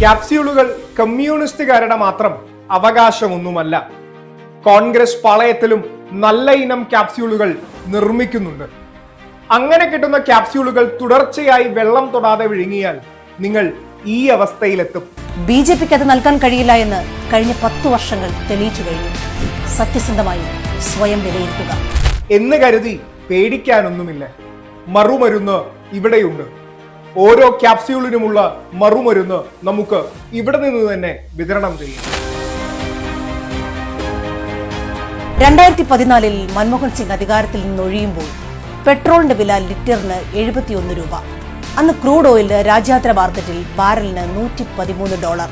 ക്യാപ്സ്യൂളുകൾ കമ്മ്യൂണിസ്റ്റുകാരുടെ മാത്രം അവകാശമൊന്നുമല്ല. കോൺഗ്രസ് പാളയത്തിലും നല്ല ഇനം ക്യാപ്സ്യൂളുകൾ നിർമ്മിക്കുന്നുണ്ട്. അങ്ങനെ കിട്ടുന്ന ക്യാപ്സ്യൂളുകൾ തുടർച്ചയായി വെള്ളം തൊടാതെ വിഴുങ്ങിയാൽ നിങ്ങൾ ഈ അവസ്ഥയിലെത്തും. ബി ജെ പിക്ക് അത് നൽകാൻ കഴിയില്ല എന്ന് കഴിഞ്ഞ പത്ത് വർഷങ്ങൾ തെളിയിച്ചു കഴിഞ്ഞു. സത്യസന്ധമായി സ്വയം വിലയിരുത്തുക. എന്ന് കരുതി പേടിക്കാനൊന്നുമില്ല. മറുമരുന്ന് ഇവിടെയുണ്ട്. ഓരോ ക്യാപ്സ്യൂളിനുമുള്ള മറുമരുന്ന് നമുക്ക് ഇവിടെ നിന്ന് തന്നെ വിതരണം ചെയ്യും. രണ്ടായിരത്തി പതിനാലിൽ മൻമോഹൻ സിംഗ് അധികാരത്തിൽ നിന്നൊഴിയുമ്പോൾ പെട്രോളിന്റെ വില ലിറ്ററിന് എഴുപത്തിയൊന്ന് രൂപ. അന്ന് ക്രൂഡ് ഓയിലിന് രാജ്യാന്തര മാർക്കറ്റിൽ ബാരലിന് നൂറ്റി പതിമൂന്ന് ഡോളർ.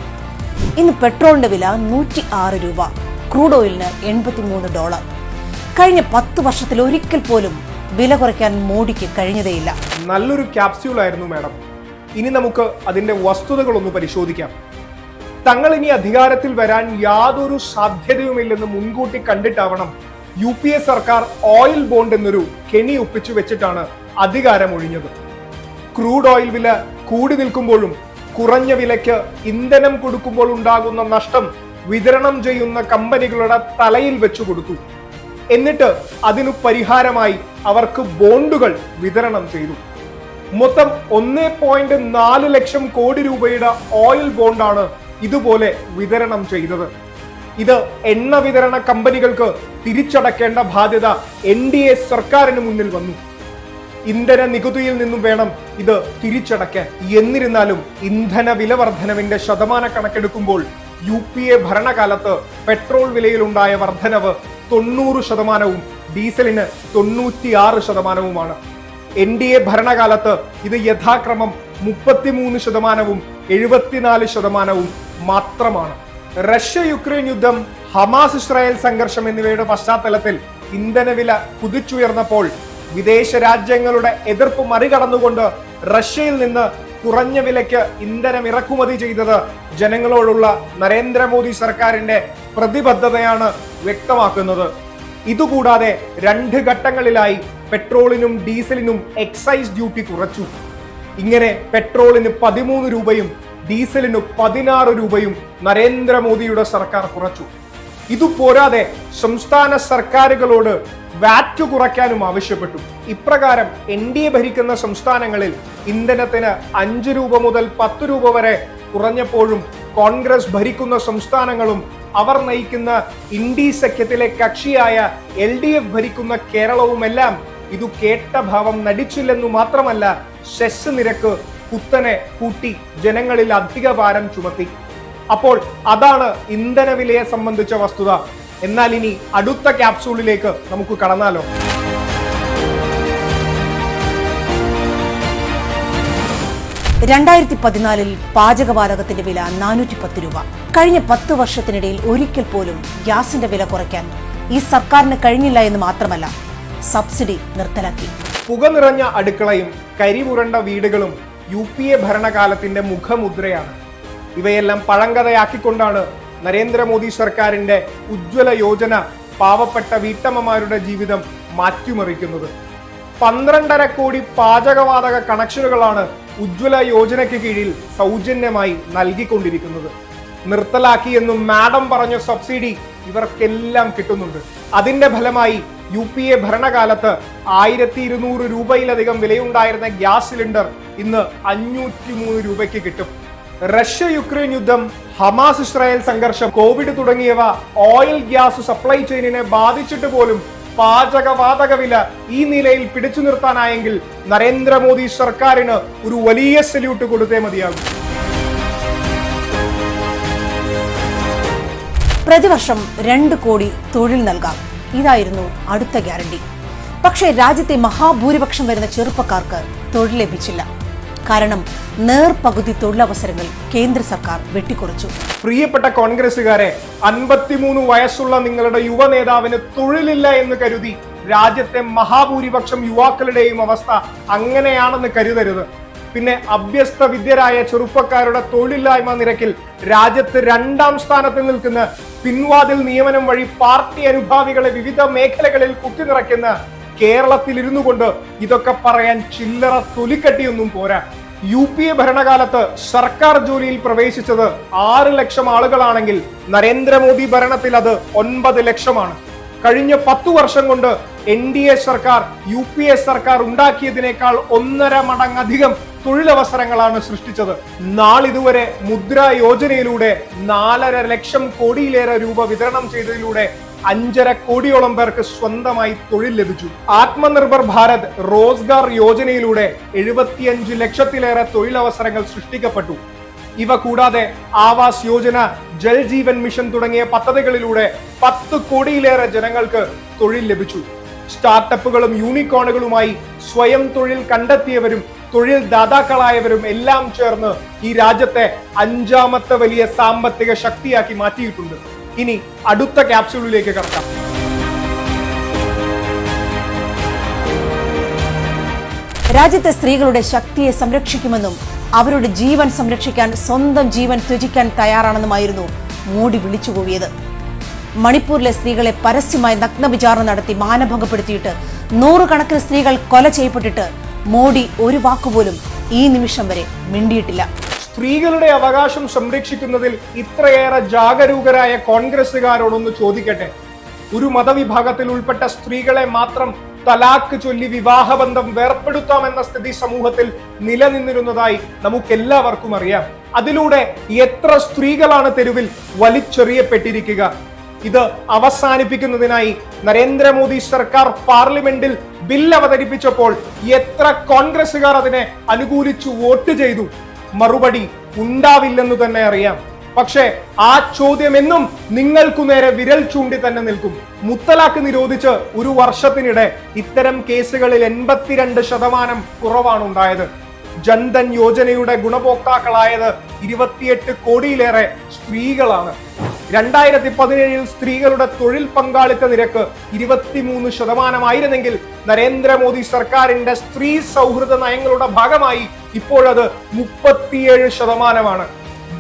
ഇന്ന് പെട്രോളിന്റെ വില നൂറ്റി ആറ് രൂപ. ക്രൂഡ് ഓയിലിന് എൺപത്തിമൂന്ന് ഡോളർ. കഴിഞ്ഞ പത്ത് വർഷത്തിൽ ഒരിക്കൽ പോലും വില കുറയ്ക്കാൻ മോഡിക്ക് കഴിഞ്ഞതേയില്ല. നല്ലൊരു ക്യാപ്സ്യൂൾ ആയിരുന്നു മാഡം ഇനി നമുക്ക് അതിന്റെ വസ്തുതകളൊന്ന് പരിശോധിക്കാം. തങ്ങൾ ഇനി അധികാരത്തിൽ വരാൻ യാതൊരു സാധ്യതയുമില്ലെന്ന് മുൻകൂട്ടി കണ്ടിട്ടാവണം യു പി എ സർക്കാർ ഓയിൽ ബോണ്ട് എന്നൊരു കെണി ഒപ്പിച്ചു വെച്ചിട്ടാണ് അധികാരം ഒഴിഞ്ഞത്. ക്രൂഡ് ഓയിൽ വില കൂടി നിൽക്കുമ്പോഴും കുറഞ്ഞ വിലയ്ക്ക് ഇന്ധനം കൊടുക്കുമ്പോൾ ഉണ്ടാകുന്ന നഷ്ടം വിതരണം ചെയ്യുന്ന കമ്പനികളുടെ തലയിൽ വെച്ചു കൊടുത്തു. എന്നിട്ട് അതിനു പരിഹാരമായി അവർക്ക് ബോണ്ടുകൾ വിതരണം ചെയ്തു. മൊത്തം ഒന്നേ പോയിന്റ് നാല് ലക്ഷം കോടി രൂപയുടെ ഓയിൽ ബോണ്ടാണ് ഇതുപോലെ വിതരണം ചെയ്തത്. ഇത് എണ്ണ വിതരണ കമ്പനികൾക്ക് തിരിച്ചടക്കേണ്ട ബാധ്യത എൻ ഡി എ സർക്കാരിന് മുന്നിൽ വന്നു. ഇന്ധന നികുതിയിൽ നിന്നും വേണം ഇത് തിരിച്ചടക്കാൻ. എന്നിരുന്നാലും ഇന്ധന വില വർധനവിന്റെ ശതമാന കണക്കെടുക്കുമ്പോൾ യു പി എ ഭരണകാലത്ത് പെട്രോൾ വിലയിലുണ്ടായ വർധനവ് തൊണ്ണൂറ് ശതമാനവും ഡീസലിന് തൊണ്ണൂറ്റിയാറ് ശതമാനവുമാണ്. എൻ ഡി എ ഭരണകാലത്ത് ഇത് യഥാക്രമം മുപ്പത്തിമൂന്ന് ശതമാനവും എഴുപത്തിനാല് ശതമാനവും മാത്രമാണ്. റഷ്യ യുക്രൈൻ യുദ്ധം ഹമാസ് ഇസ്രായേൽ സംഘർഷം എന്നിവയുടെ പശ്ചാത്തലത്തിൽ ഇന്ധനവില കുതിച്ചുയർന്നപ്പോൾ വിദേശ രാജ്യങ്ങളുടെ എതിർപ്പ് മറികടന്നുകൊണ്ട് റഷ്യയിൽ നിന്ന് കുറഞ്ഞ വിലയ്ക്ക് ഇന്ധനം ഇറക്കുമതി ചെയ്തത് ജനങ്ങളോടുള്ള നരേന്ദ്രമോദി സർക്കാരിന്റെ പ്രതിബദ്ധതയാണ് വ്യക്തമാക്കുന്നത്. ഇതുകൂടാതെ രണ്ട് ഘട്ടങ്ങളിലായി പെട്രോളിനും ഡീസലിനും എക്സൈസ് ഡ്യൂട്ടി കുറച്ചു. ഇങ്ങനെ പെട്രോളിന് പതിമൂന്ന് രൂപയും ഡീസലിന് പതിനാറ് രൂപയും നരേന്ദ്രമോദിയുടെ സർക്കാർ കുറച്ചു. ഇതു പോരാതെ സംസ്ഥാന സർക്കാരുകളോട് വാറ്റ് കുറയ്ക്കാനും ആവശ്യപ്പെട്ടു. ഇപ്രകാരം എൻ ഡി എ ഭരിക്കുന്ന സംസ്ഥാനങ്ങളിൽ ഇന്ധനത്തിന് അഞ്ച് രൂപ മുതൽ പത്ത് രൂപ വരെ കുറഞ്ഞപ്പോഴും കോൺഗ്രസ് ഭരിക്കുന്ന സംസ്ഥാനങ്ങളും അവർ നയിക്കുന്ന ഇൻഡി സഖ്യത്തിലെ കക്ഷിയായ എൽ ഡി എഫ് ഭരിക്കുന്ന കേരളവുമെല്ലാം ഇതു കേട്ട ഭാവം നടിച്ചില്ലെന്നു മാത്രമല്ല സെസ് നിരക്ക് കുത്തനെ കൂട്ടി ജനങ്ങളിൽ അധിക ഭാരം ചുമത്തി. അപ്പോൾ അതാണ് ഇന്ധന വിലയെ സംബന്ധിച്ച വസ്തുത. എന്നാൽ ഇനി അടുത്ത ക്യാപ്സൂളിലേക്ക് നമുക്ക് കടന്നാലോ? രണ്ടായിരത്തി പതിനാലിൽ പാചകവാതകത്തിന്റെ വില നാനൂറ്റി പത്ത് രൂപ. കഴിഞ്ഞ പത്ത് വർഷത്തിനിടയിൽ ഒരിക്കൽ പോലും ഗ്യാസിന്റെ വില കുറയ്ക്കാൻ ഈ സർക്കാരിന് കഴിഞ്ഞില്ല എന്ന് മാത്രമല്ല സബ്സിഡി നിർത്തലാക്കി. പുക നിറഞ്ഞ അടുക്കളയും കരിപുരണ്ട വീടുകളും യു പി എ ഭരണകാലത്തിന്റെ മുഖമുദ്രയാണ്. ഇവയെല്ലാം പഴങ്കഥയാക്കിക്കൊണ്ടാണ് നരേന്ദ്രമോദി സർക്കാരിന്റെ ഉജ്ജ്വല യോജന പാവപ്പെട്ട വീട്ടമ്മമാരുടെ ജീവിതം മാറ്റിമറിക്കുന്നത്. പന്ത്രണ്ടര കോടി പാചകവാതക കണക്ഷനുകളാണ് ഉജ്ജ്വല യോജനയ്ക്ക് കീഴിൽ സൗജന്യമായി നൽകിക്കൊണ്ടിരിക്കുന്നത്. നിർത്തലാക്കി എന്നും മാഡം പറഞ്ഞ സബ്സിഡി ഇവർക്കെല്ലാം കിട്ടുന്നുണ്ട്. അതിന്റെ ഫലമായി യു പി എ ഭരണകാലത്ത് ആയിരത്തി ഇരുന്നൂറ് രൂപയിലധികം വിലയുണ്ടായിരുന്ന ഗ്യാസ് സിലിണ്ടർ ഇന്ന് അഞ്ഞൂറ്റി മൂന്ന് രൂപയ്ക്ക് കിട്ടും. റഷ്യ യുക്രൈൻ യുദ്ധം ഹമാസ് ഇസ്രായേൽ സംഘർഷം കോവിഡ് തുടങ്ങിയവ ഓയിൽ ഗ്യാസ് സപ്ലൈ ചെയിനിനെ ബാധിച്ചിട്ട് പോലും പാചകവാതക വില ഈ നിലയിൽ പിടിച്ചു നിർത്താനായെങ്കിൽ നരേന്ദ്രമോദി സർക്കാരിന് ഒരു വലിയ സല്യൂട്ട് കൊടുത്തേ മതിയാകും. പ്രതിവർഷം രണ്ട് കോടി തൊഴിൽ നൽകാം. ഇതായിരുന്നു അടുത്ത ഗ്യാരണ്ടി. പക്ഷേ രാജ്യത്തെ മഹാഭൂരിപക്ഷം വരുന്ന ചെറുപ്പക്കാർക്ക് തൊഴിൽ ലഭിച്ചില്ല. കാരണം നേർപകുതി തൊഴിലവസരങ്ങൾ കേന്ദ്ര സർക്കാർ വെട്ടിക്കുറച്ചു. പ്രിയപ്പെട്ട കോൺഗ്രസുകാരെ അൻപത്തിമൂന്ന് വയസ്സുള്ള നിങ്ങളുടെ യുവ നേതാവിന് തൊഴിലില്ല എന്ന് കരുതി രാജ്യത്തെ മഹാഭൂരിപക്ഷം യുവാക്കളുടെയും അവസ്ഥ അങ്ങനെയാണെന്ന് കരുതരുത്. പിന്നെ അഭ്യസ്ത വിദ്യരായ ചെറുപ്പക്കാരുടെ തൊഴിലില്ലായ്മ നിരക്കിൽ രാജ്യത്ത് രണ്ടാം സ്ഥാനത്ത് നിൽക്കുന്ന പിൻവാതിൽ നിയമനം വഴി പാർട്ടി അനുഭാവികളെ വിവിധ മേഖലകളിൽ കുത്തിനിറയ്ക്കുന്ന കേരളത്തിൽ ഇരുന്നു കൊണ്ട് ഇതൊക്കെ പറയാൻ ചില്ലറ തൊലിക്കട്ടിയൊന്നും പോരാ. യു പി എ ഭരണകാലത്ത് സർക്കാർ ജോലിയിൽ പ്രവേശിച്ചത് ആറ് ലക്ഷം ആളുകളാണെങ്കിൽ നരേന്ദ്രമോദി ഭരണത്തിൽ അത് ഒൻപത് ലക്ഷമാണ്. കഴിഞ്ഞ പത്തു വർഷം കൊണ്ട് എൻ ഡി എ സർക്കാർ യു പി എ സർക്കാർ ഉണ്ടാക്കിയതിനേക്കാൾ ഒന്നര മടങ്ങധികം തൊഴിലവസരങ്ങളാണ് സൃഷ്ടിച്ചത്. നാളിതുവരെ മുദ്ര യോജനയിലൂടെ നാലര ലക്ഷം കോടിയിലേറെ രൂപ വിതരണം ചെയ്തതിലൂടെ അഞ്ചര കോടിയോളം പേർക്ക് സ്വന്തമായി തൊഴിൽ ലഭിച്ചു. ആത്മനിർഭർ ഭാരത് റോസ്ഗാർ യോജനയിലൂടെ എഴുപത്തിയഞ്ച് ലക്ഷത്തിലേറെ തൊഴിലവസരങ്ങൾ സൃഷ്ടിക്കപ്പെട്ടു. ഇവ കൂടാതെ ആവാസ് യോജന ജൽ ജീവൻ മിഷൻ തുടങ്ങിയ പദ്ധതികളിലൂടെ പത്ത് കോടിയിലേറെ ജനങ്ങൾക്ക് തൊഴിൽ ലഭിച്ചു. സ്റ്റാർട്ടപ്പുകളും യൂണിക്കോണുകളുമായി സ്വയം തൊഴിൽ കണ്ടെത്തിയവരും തൊഴിൽ ദാതാക്കളായവരും എല്ലാം ചേർന്ന് ഈ രാജ്യത്തെ അഞ്ചാമത്തെ വലിയ സാമ്പത്തിക ശക്തിയാക്കി മാറ്റിയിട്ടുണ്ട്. ഇനി അടുത്ത ക്യാപ്സ്യൂളിലേക്ക് കടക്കാം. രാജ്യത്തെ സ്ത്രീകളുടെ ശക്തിയെ സംരക്ഷിക്കുമെന്നും അവരുടെ ജീവൻ സംരക്ഷിക്കാൻ സ്വന്തം ജീവൻ ത്യജിക്കാൻ തയ്യാറാണെന്നുമായിരുന്നു മോഡി വിളിച്ചുകൂവിയത് മണിപ്പൂരിലെ സ്ത്രീകളെ പരസ്യമായി നഗ്നവിചാരണ നടത്തി മാനഭംഗപ്പെടുത്തിയിട്ട് നൂറുകണക്കിന് സ്ത്രീകൾ കൊല ചെയ്യപ്പെട്ടിട്ട് മോഡി ഒരു വാക്കുപോലും ഈ നിമിഷം വരെ മിണ്ടിയിട്ടില്ല. സ്ത്രീകളുടെ അവകാശം സംരക്ഷിക്കുന്നതിൽ ഇത്രയേറെ ജാഗരൂകരായ കോൺഗ്രസുകാരോടൊന്ന് ചോദിക്കട്ടെ? ഒരു മതവിഭാഗത്തിൽ ഉൾപ്പെട്ട സ്ത്രീകളെ മാത്രം തലാക്ക് ചൊല്ലി വിവാഹബന്ധം വേർപ്പെടുത്താമെന്ന സ്ഥിതി സമൂഹത്തിൽ നിലനിന്നിരുന്നതായി നമുക്കെല്ലാവർക്കും അറിയാം. അതിലൂടെ എത്ര സ്ത്രീകളാണ് തെരുവിൽ വലിച്ചെറിയപ്പെട്ടിരിക്കുക? ഇത് അവസാനിപ്പിക്കുന്നതിനായി നരേന്ദ്രമോദി സർക്കാർ പാർലമെന്റിൽ ബിൽ അവതരിപ്പിച്ചപ്പോൾ എത്ര കോൺഗ്രസുകാർ അതിനെ അനുകൂലിച്ചു വോട്ട് ചെയ്തു? മറുപടി ഉണ്ടാവില്ലെന്ന് തന്നെ അറിയാം. പക്ഷേ ആ ചോദ്യം എന്നും നിങ്ങൾക്കു നേരെ വിരൽ ചൂണ്ടി തന്നെ നിൽക്കും. മുത്തലാക്ക് നിരോധിച്ച് ഒരു വർഷത്തിനിടെ ഇത്തരം കേസുകളിൽ എൺപത്തിരണ്ട് ശതമാനം കുറവാണ് ഉണ്ടായത് ജൻധൻ യോജനയുടെ ഗുണഭോക്താക്കളായത് ഇരുപത്തിയെട്ട് കോടിയിലേറെ സ്ത്രീകളാണ്. രണ്ടായിരത്തി പതിനേഴിൽ സ്ത്രീകളുടെ തൊഴിൽ പങ്കാളിത്ത നിരക്ക് ഇരുപത്തിമൂന്ന് ശതമാനമായിരുന്നെങ്കിൽ നരേന്ദ്രമോദി സർക്കാരിന്റെ സ്ത്രീ സൗഹൃദ നയങ്ങളുടെ ഭാഗമായി ഇപ്പോഴത് മുപ്പത്തിയേഴ് ശതമാനമാണ്.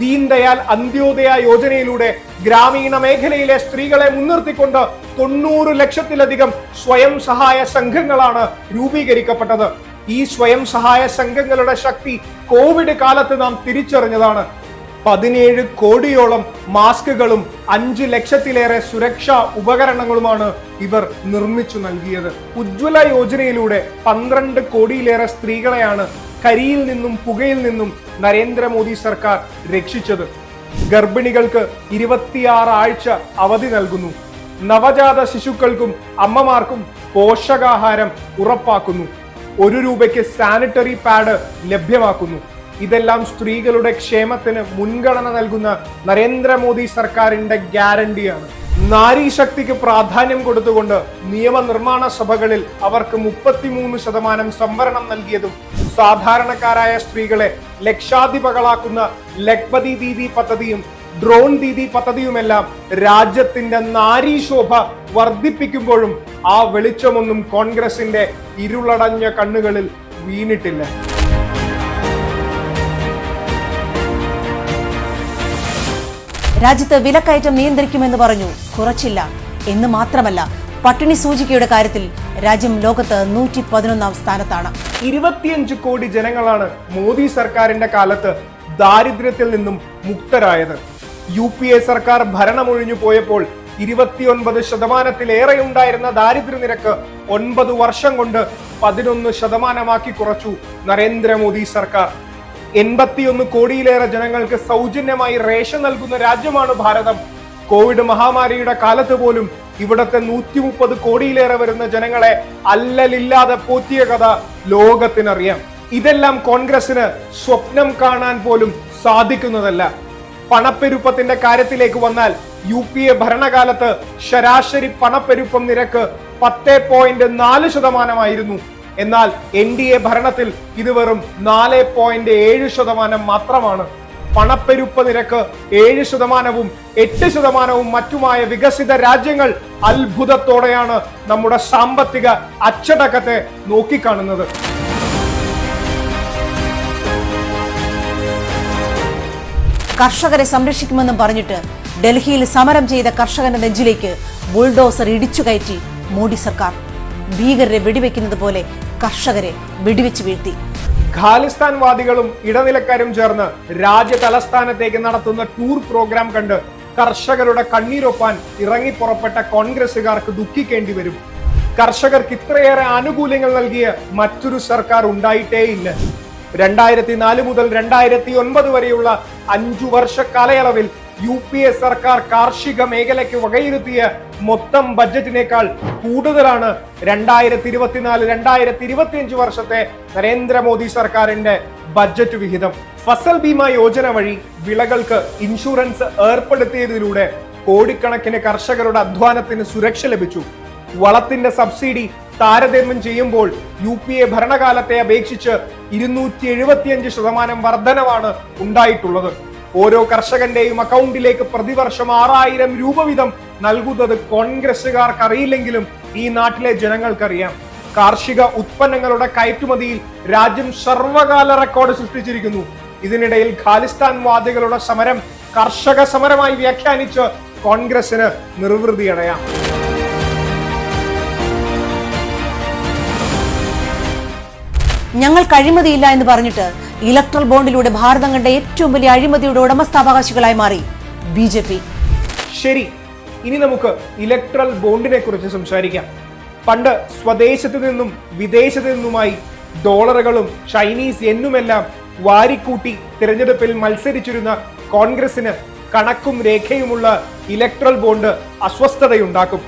ദീൻ ദയാൽ അന്ത്യോദയ യോജനയിലൂടെ ഗ്രാമീണ മേഖലയിലെ സ്ത്രീകളെ മുൻനിർത്തിക്കൊണ്ട് തൊണ്ണൂറ് ലക്ഷത്തിലധികം സ്വയം സഹായ സംഘങ്ങളാണ് രൂപീകരിക്കപ്പെട്ടത്. ഈ സ്വയം സഹായ സംഘങ്ങളുടെ ശക്തി കോവിഡ് കാലത്ത് നാം തിരിച്ചറിഞ്ഞതാണ്. പതിനേഴ് കോടിയോളം മാസ്കുകളും അഞ്ച് ലക്ഷത്തിലേറെ സുരക്ഷാ ഉപകരണങ്ങളുമാണ് ഇവർ നിർമ്മിച്ചു നൽകിയത്. ഉജ്ജ്വല യോജനയിലൂടെ പന്ത്രണ്ട് കോടിയിലേറെ സ്ത്രീകളെയാണ് കരിയിൽ നിന്നും പുകയിൽ നിന്നും നരേന്ദ്രമോദി സർക്കാർ രക്ഷിച്ചത്. ഗർഭിണികൾക്ക് ഇരുപത്തിയാറ് ആഴ്ച അവധി നൽകുന്നു. നവജാത ശിശുക്കൾക്കും അമ്മമാർക്കും പോഷകാഹാരം ഉറപ്പാക്കുന്നു. ഒരു രൂപയ്ക്ക് സാനിറ്ററി പാഡ് ലഭ്യമാക്കുന്നു. ഇതെല്ലാം സ്ത്രീകളുടെ ക്ഷേമത്തിന് മുൻഗണന നൽകുന്ന നരേന്ദ്രമോദി സർക്കാരിന്റെ ഗ്യാരണ്ടിയാണ്. നാരീശക്തിക്ക് പ്രാധാന്യം കൊടുത്തുകൊണ്ട് നിയമനിർമ്മാണ സഭകളിൽ അവർക്ക് മുപ്പത്തിമൂന്ന് ശതമാനം സംവരണം നൽകിയതും സാധാരണക്കാരായ സ്ത്രീകളെ ലക്ഷാധിപകളാക്കുന്ന ലഖ്പതി ദീദി പദ്ധതിയും ഡ്രോൺ ദീദി പദ്ധതിയുമെല്ലാം രാജ്യത്തിന്റെ നാരീശോഭ വർദ്ധിപ്പിക്കുമ്പോഴും ആ വെളിച്ചമൊന്നും കോൺഗ്രസിന്റെ ഇരുളടഞ്ഞ കണ്ണുകളിൽ വീണിട്ടില്ല. രാജ്യത്ത് വിലക്കയറ്റം നിയന്ത്രിക്കുമെന്ന് പറഞ്ഞു. കുറച്ചില്ല. എന്ന് മാത്രമല്ല പട്ടിണി സൂചികയുടെ കാര്യത്തിൽ രാജ്യം ലോകത്ത് നൂറ്റി പതിനൊന്നാം സ്ഥാനത്താണ്. ഇരുപത്തിയഞ്ച് കോടി ജനങ്ങളാണ് മോദി സർക്കാരിന്റെ കാലത്ത് ദാരിദ്ര്യത്തിൽ നിന്നും മുക്തരായത്. യു പി എ സർക്കാർ ഭരണമൊഴിഞ്ഞു പോയപ്പോൾ ഇരുപത്തിയൊൻപത് ശതമാനത്തിലേറെ ഉണ്ടായിരുന്ന ദാരിദ്ര്യ നിരക്ക് ഒൻപത് വർഷം കൊണ്ട് പതിനൊന്ന് ശതമാനമാക്കി കുറച്ചു നരേന്ദ്രമോദി സർക്കാർ. എൺപത്തിയൊന്ന് കോടിയിലേറെ ജനങ്ങൾക്ക് സൗജന്യമായി റേഷൻ നൽകുന്ന രാജ്യമാണ് ഭാരതം. കോവിഡ് മഹാമാരിയുടെ കാലത്ത് പോലും ഇവിടത്തെ നൂറ്റി മുപ്പത് കോടിയിലേറെ വരുന്ന ജനങ്ങളെ അല്ലലില്ലാതെ പോറ്റിയ കഥ ലോകത്തിനറിയാം. ഇതെല്ലാം കോൺഗ്രസിന് സ്വപ്നം കാണാൻ പോലും സാധിക്കുന്നതല്ല. പണപ്പെരുപ്പത്തിന്റെ കാര്യത്തിലേക്ക് വന്നാൽ യു പി എ ഭരണകാലത്ത് ശരാശരി പണപ്പെരുപ്പം നിരക്ക് പത്ത് പോയിന്റ് നാല് ശതമാനമായിരുന്നു. എന്നാൽ എൻ ഡി എ ഭരണത്തിൽ ഇത് വെറും നാല് പോയിന്റ് ഏഴ് ശതമാനം മാത്രമാണ്. പണപ്പെരുപ്പ നിരക്ക് ഏഴ് ശതമാനവും എട്ട് ശതമാനവും മറ്റുമായ വികസിത രാജ്യങ്ങൾ അത്ഭുതത്തോടെയാണ് നമ്മുടെ സാമ്പത്തിക അച്ചടക്കത്തെ നോക്കിക്കാണുന്നത്. കർഷകരെ സംരക്ഷിക്കുമെന്നും പറഞ്ഞിട്ട് ഡൽഹിയിൽ സമരം ചെയ്ത കർഷകന്റെ നെഞ്ചിലേക്ക് ബുൾഡോസർ ഇടിച്ചു കയറ്റി മോഡി സർക്കാർ. ഭീകരരെ വെടിവെക്കുന്നത് പോലെ കർഷകരെ വെടിവെച്ച് വീഴ്ത്തി. ഖാലിസ്ഥാൻ വാദികളും ഇടനിലക്കാരും ചേർന്ന് രാജ്യ തലസ്ഥാനത്തേക്ക് നടത്തുന്ന ടൂർ പ്രോഗ്രാം കണ്ട് കർഷകരുടെ കണ്ണീരൊപ്പാൻ ഇറങ്ങി പുറപ്പെട്ട കോൺഗ്രസുകാർക്ക് ദുഃഖിക്കേണ്ടി വരും. കർഷകർക്ക് ഇത്രയേറെ ആനുകൂല്യങ്ങൾ നൽകിയ മറ്റൊരു സർക്കാർ ഉണ്ടായിട്ടേയില്ല. രണ്ടായിരത്തി നാല് മുതൽ രണ്ടായിരത്തി ഒൻപത് വരെയുള്ള അഞ്ചു വർഷ കാലയളവിൽ യു പി എ സർക്കാർ കാർഷിക മേഖലയ്ക്ക് വകയിരുത്തിയ മൊത്തം ബജറ്റിനേക്കാൾ കൂടുതലാണ് രണ്ടായിരത്തി ഇരുപത്തിനാല് രണ്ടായിരത്തി ഇരുപത്തിയഞ്ച് വർഷത്തെ നരേന്ദ്രമോദി സർക്കാരിന്റെ ബജറ്റ് വിഹിതം. ഫസൽ ബീമ യോജന വഴി വിളകൾക്ക് ഇൻഷുറൻസ് ഏർപ്പെടുത്തിയതിലൂടെ കോടിക്കണക്കിന് കർഷകരുടെ അധ്വാനത്തിന് സുരക്ഷ ലഭിച്ചു. വളത്തിന്റെ സബ്സിഡി താരതമ്യം ചെയ്യുമ്പോൾ യു പി എ ഭരണകാലത്തെ അപേക്ഷിച്ച് ഇരുന്നൂറ്റി എഴുപത്തിയഞ്ച് ശതമാനം വർധനവാണ് ഉണ്ടായിട്ടുള്ളത്. ഓരോ കർഷകന്റെയും അക്കൗണ്ടിലേക്ക് പ്രതിവർഷം ആറായിരം രൂപ വീതം നൽകുന്നത് കോൺഗ്രസുകാർക്ക് അറിയില്ലെങ്കിലും ഈ നാട്ടിലെ ജനങ്ങൾക്കറിയാം. കാർഷിക ഉത്പന്നങ്ങളുടെ കയറ്റുമതിയിൽ രാജ്യം സർവകാല റെക്കോർഡ് സൃഷ്ടിച്ചിരിക്കുന്നു. ഇതിനിടയിൽ ഖാലിസ്ഥാൻ വാദികളുടെ സമരം കർഷക സമരമായി വ്യാഖ്യാനിച്ച് കോൺഗ്രസിന് നിർവൃതിയടയാം. ഞങ്ങൾ കഴിമതിയില്ല എന്ന് പറഞ്ഞിട്ട് ഇലക്ട്രൽ ബോണ്ടിലൂടെ ഭാരതം കണ്ട ഏറ്റവും വലിയ അഴിമതിയുടെ ഉടമസ്ഥാവകാശികളായി മാറി ബി ജെ പി. ശരി ഇനി നമുക്ക് ഇലക്ട്രൽ ബോണ്ടിനെ കുറിച്ച് സംസാരിക്കാം. പണ്ട് സ്വദേശത്ത് നിന്നും വിദേശത്ത് നിന്നുമായി ഡോളറുകളും ചൈനീസ് എന്നുമെല്ലാം വാരിക്കൂട്ടി തിരഞ്ഞെടുപ്പിൽ മത്സരിച്ചിരുന്ന കോൺഗ്രസിന് കണക്കും രേഖയുമുള്ള ഇലക്ട്രൽ ബോണ്ട് അസ്വസ്ഥതയുണ്ടാക്കും.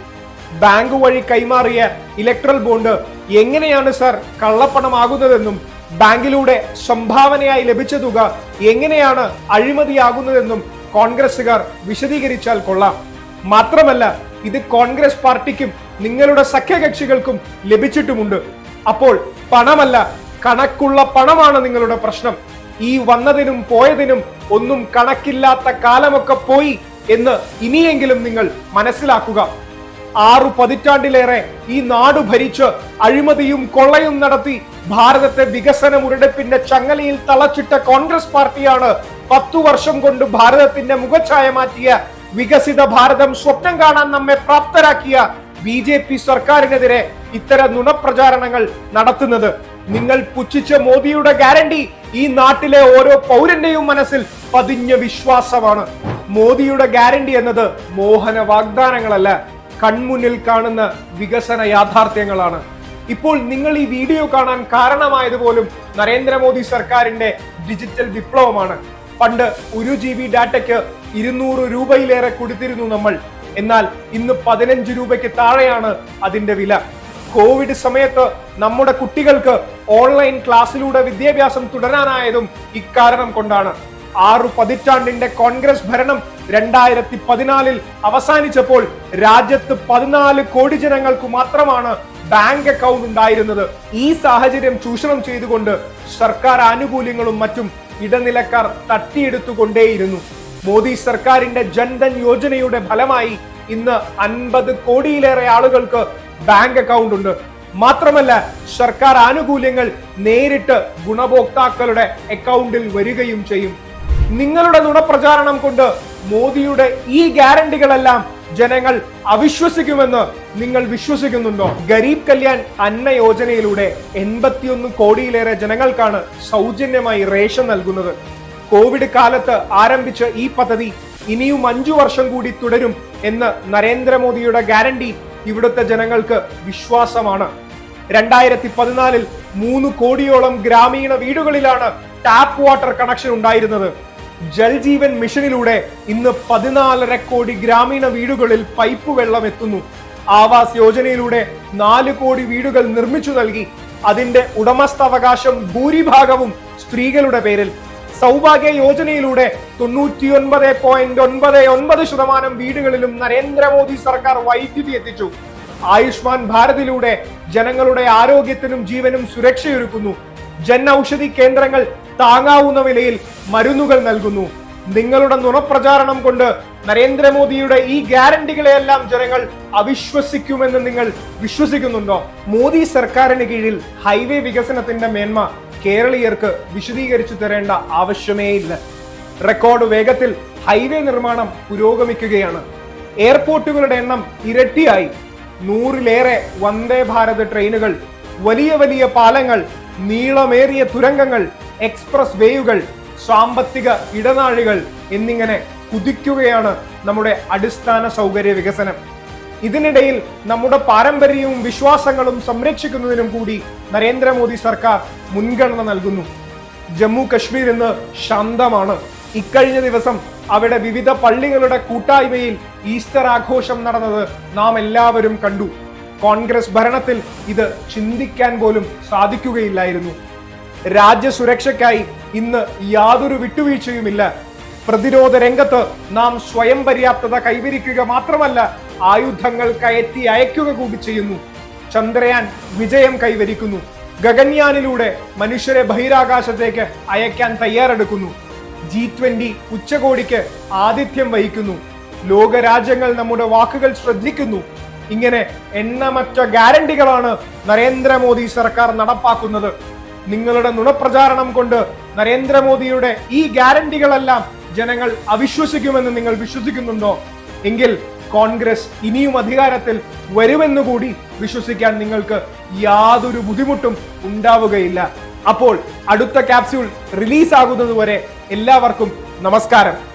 ബാങ്ക് വഴി കൈമാറിയ ഇലക്ട്രൽ ബോണ്ട് എങ്ങനെയാണ് സർ കള്ളപ്പണമാകുന്നതെന്നും ബാങ്കിലൂടെ സംഭാവനയായി ലഭിച്ച തുക എങ്ങനെയാണ് അഴിമതിയാകുന്നതെന്നും കോൺഗ്രസുകാർ വിശദീകരിച്ചാൽ കൊള്ളാം. മാത്രമല്ല ഇത് കോൺഗ്രസ് പാർട്ടിക്കും നിങ്ങളുടെ സഖ്യകക്ഷികൾക്കും ലഭിച്ചിട്ടുമുണ്ട്. അപ്പോൾ പണമല്ല കണക്കുള്ള പണമാണ് നിങ്ങളുടെ പ്രശ്നം. ഈ വന്നതിനും പോയതിനും ഒന്നും കണക്കില്ലാത്ത കാലമൊക്കെ പോയി എന്ന് ഇനിയെങ്കിലും നിങ്ങൾ മനസ്സിലാക്കുക. ആറു പതിറ്റാണ്ടിലേറെ ഈ നാട് ഭരിച്ച് അഴിമതിയും കൊള്ളയും നടത്തി ഭാരതത്തെ വികസന മുരടിപ്പിന്റെ ചങ്ങലയിൽ തളച്ചിട്ട കോൺഗ്രസ് പാർട്ടിയാണ് പത്തു വർഷം കൊണ്ട് ഭാരതത്തിന്റെ മുഖച്ഛായ മാറ്റിയ വികസിത ഭാരതം സ്വപ്നം കാണാൻ നമ്മെ പ്രാപ്തരാക്കിയ ബി ജെ പി സർക്കാരിനെതിരെ ഇത്തരം നുണപ്രചാരണങ്ങൾ നടത്തുന്നത്. നിങ്ങൾ പുച്ഛിച്ച മോദിയുടെ ഗ്യാരണ്ടി ഈ നാട്ടിലെ ഓരോ പൗരന്റെയും മനസ്സിൽ പതിഞ്ഞ വിശ്വാസമാണ്. മോദിയുടെ ഗ്യാരണ്ടി എന്നത് മോഹന വാഗ്ദാനങ്ങളല്ല. കൺമുന്നിൽ കാണുന്ന വികസന യാഥാർത്ഥ്യങ്ങളാണ്. ഇപ്പോൾ നിങ്ങൾ ഈ വീഡിയോ കാണാൻ കാരണമായതുപോലും നരേന്ദ്രമോദി സർക്കാരിന്റെ ഡിജിറ്റൽ വിപ്ലവമാണ്. പണ്ട് ഒരു ജി ബി ഡാറ്റയ്ക്ക് ഇരുന്നൂറ് രൂപയിലേറെ കൊടുത്തിരുന്നു നമ്മൾ. എന്നാൽ ഇന്ന് പതിനഞ്ച് രൂപയ്ക്ക് താഴെയാണ് അതിന്റെ വില. കോവിഡ് സമയത്ത് നമ്മുടെ കുട്ടികൾക്ക് ഓൺലൈൻ ക്ലാസ്സിലൂടെ വിദ്യാഭ്യാസം തുടരാനായതും ഇക്കാരണം കൊണ്ടാണ്. ആറു പതിറ്റാണ്ടിന്റെ കോൺഗ്രസ് ഭരണം രണ്ടായിരത്തി പതിനാലിൽ അവസാനിച്ചപ്പോൾ രാജ്യത്ത് പതിനാല് കോടി ജനങ്ങൾക്ക് മാത്രമാണ് ബാങ്ക് അക്കൗണ്ട് ഉണ്ടായിരുന്നത്. ഈ സാഹചര്യം ചൂഷണം ചെയ്തുകൊണ്ട് സർക്കാർ ആനുകൂല്യങ്ങളും മറ്റും ഇടനിലക്കാർ തട്ടിയെടുത്തുകൊണ്ടേയിരുന്നു. മോദി സർക്കാരിന്റെ ജൻധൻ യോജനയുടെ ഫലമായി ഇന്ന് അൻപത് കോടിയിലേറെ ആളുകൾക്ക് ബാങ്ക് അക്കൗണ്ട് ഉണ്ട്. മാത്രമല്ല സർക്കാർ ആനുകൂല്യങ്ങൾ നേരിട്ട് ഗുണഭോക്താക്കളുടെ അക്കൗണ്ടിൽ വരികയും ചെയ്യും. നിങ്ങളുടെ നുണപ്രചാരണം കൊണ്ട് മോദിയുടെ ഈ ഗ്യാരണ്ടികളെല്ലാം ജനങ്ങൾ അവിശ്വസിക്കുമെന്ന് നിങ്ങൾ വിശ്വസിക്കുന്നുണ്ടോ? ഗരീബ് കല്യാൺ അന്ന യോജനയിലൂടെ എൺപത്തിയൊന്ന് കോടിയിലേറെ ജനങ്ങൾക്കാണ് സൗജന്യമായി റേഷൻ നൽകുന്നത്. കോവിഡ് കാലത്ത് ആരംഭിച്ച ഈ പദ്ധതി ഇനിയും അഞ്ചു വർഷം കൂടി തുടരും എന്ന് നരേന്ദ്രമോദിയുടെ ഗ്യാരണ്ടി ഇവിടുത്തെ ജനങ്ങൾക്ക് വിശ്വാസമാണ്. രണ്ടായിരത്തി പതിനാലിൽ മൂന്ന് കോടിയോളം ഗ്രാമീണ വീടുകളിലാണ് ടാപ്പ് വാട്ടർ കണക്ഷൻ ഉണ്ടായിരുന്നത്. ജൽജീവൻ മിഷനിലൂടെ ഇന്ന് പതിനാലര കോടി ഗ്രാമീണ വീടുകളിൽ പൈപ്പ് വെള്ളം എത്തുന്നു. ആവാസ് യോജനയിലൂടെ നാല് കോടി വീടുകൾ നിർമ്മിച്ചു നൽകി. അതിന്റെ ഉടമസ്ഥാവകാശം ഭൂരിഭാഗവും സ്ത്രീകളുടെ പേരിൽ. സൗഭാഗ്യ യോജനയിലൂടെ തൊണ്ണൂറ്റിയൊൻപത് പോയിന്റ് ഒൻപത് ഒൻപത് ശതമാനം വീടുകളിലും നരേന്ദ്രമോദി സർക്കാർ വൈദ്യുതി എത്തിച്ചു. ആയുഷ്മാൻ ഭാരതിലൂടെ ജനങ്ങളുടെ ആരോഗ്യത്തിനും ജീവനും സുരക്ഷയൊരുക്കുന്നു. ജൻ ഔഷധി കേന്ദ്രങ്ങൾ താങ്ങാവുന്ന വിലയിൽ മരുന്നുകൾ നൽകുന്നു. നിങ്ങളുടെ നുണപ്രചാരണം കൊണ്ട് നരേന്ദ്രമോദിയുടെ ഈ ഗ്യാരണ്ടികളെയെല്ലാം ജനങ്ങൾ അവിശ്വസിക്കുമെന്ന് നിങ്ങൾ വിശ്വസിക്കുന്നുണ്ടോ? മോദി സർക്കാരിന് കീഴിൽ ഹൈവേ വികസനത്തിന്റെ മേന്മ കേരളീയർക്ക് വിശദീകരിച്ചു തരേണ്ട ആവശ്യമേ ഇല്ല റെക്കോർഡ് വേഗത്തിൽ ഹൈവേ നിർമ്മാണം പുരോഗമിക്കുകയാണ്. എയർപോർട്ടുകളുടെ എണ്ണം ഇരട്ടിയായി. നൂറിലേറെ വന്ദേ ഭാരത് ട്രെയിനുകൾ വലിയ വലിയ പാലങ്ങൾ നീളമേറിയ തുരങ്കങ്ങൾ എക്സ്പ്രസ് വേയുകൾ സാമ്പത്തിക ഇടനാഴികൾ എന്നിങ്ങനെ കുതിക്കുകയാണ് നമ്മുടെ അടിസ്ഥാന സൗകര്യ വികസനം. ഇതിനിടയിൽ നമ്മുടെ പാരമ്പര്യവും വിശ്വാസങ്ങളും സംരക്ഷിക്കുന്നതിനും കൂടി നരേന്ദ്രമോദി സർക്കാർ മുൻഗണന നൽകുന്നു. ജമ്മു കശ്മീർ ഇന്ന് ശാന്തമാണ്. ഇക്കഴിഞ്ഞ ദിവസം അവിടെ വിവിധ പള്ളികളുടെ കൂട്ടായ്മയിൽ ഈസ്റ്റർ ആഘോഷം നടന്നത് നാം എല്ലാവരും കണ്ടു. കോൺഗ്രസ് ഭരണത്തിൽ ഇത് ചിന്തിക്കാൻ പോലും സാധിക്കുകയില്ലായിരുന്നു. രാജ്യസുരക്ഷയ്ക്കായി ഇന്ന് യാതൊരു വിട്ടുവീഴ്ചയുമില്ല. പ്രതിരോധ രംഗത്ത് നാം സ്വയം പര്യാപ്തത കൈവരിക്കുക മാത്രമല്ല ആയുധങ്ങൾ കയറ്റി അയക്കുക കൂടി ചെയ്യുന്നു. ചന്ദ്രയാൻ വിജയം കൈവരിക്കുന്നു. ഗഗൻയാനിലൂടെ മനുഷ്യരെ ബഹിരാകാശത്തേക്ക് അയക്കാൻ തയ്യാറെടുക്കുന്നു. ജി ട്വന്റി ഉച്ചകോടിക്ക് ആതിഥ്യം വഹിക്കുന്നു. ലോകരാജ്യങ്ങൾ നമ്മുടെ വാക്കുകൾ ശ്രദ്ധിക്കുന്നു. ഇങ്ങനെ എണ്ണമറ്റ ഗ്യാരണ്ടികളാണ് നരേന്ദ്രമോദി സർക്കാർ നടപ്പാക്കുന്നത്. നിങ്ങളുടെ നുണപ്രചാരണം കൊണ്ട് നരേന്ദ്രമോദിയുടെ ഈ ഗ്യാരണ്ടികളെല്ലാം ജനങ്ങൾ അവിശ്വസിക്കുമെന്ന് നിങ്ങൾ വിശ്വസിക്കുന്നുണ്ടോ? എങ്കിൽ കോൺഗ്രസ് ഇനിയും അധികാരത്തിൽ വരുമെന്നുകൂടി വിശ്വസിക്കാൻ നിങ്ങൾക്ക് യാതൊരു ബുദ്ധിമുട്ടും ഉണ്ടാവുകയില്ല. അപ്പോൾ അടുത്ത ക്യാപ്സ്യൂൾ റിലീസ് ആകുന്നതുവരെ എല്ലാവർക്കും നമസ്കാരം.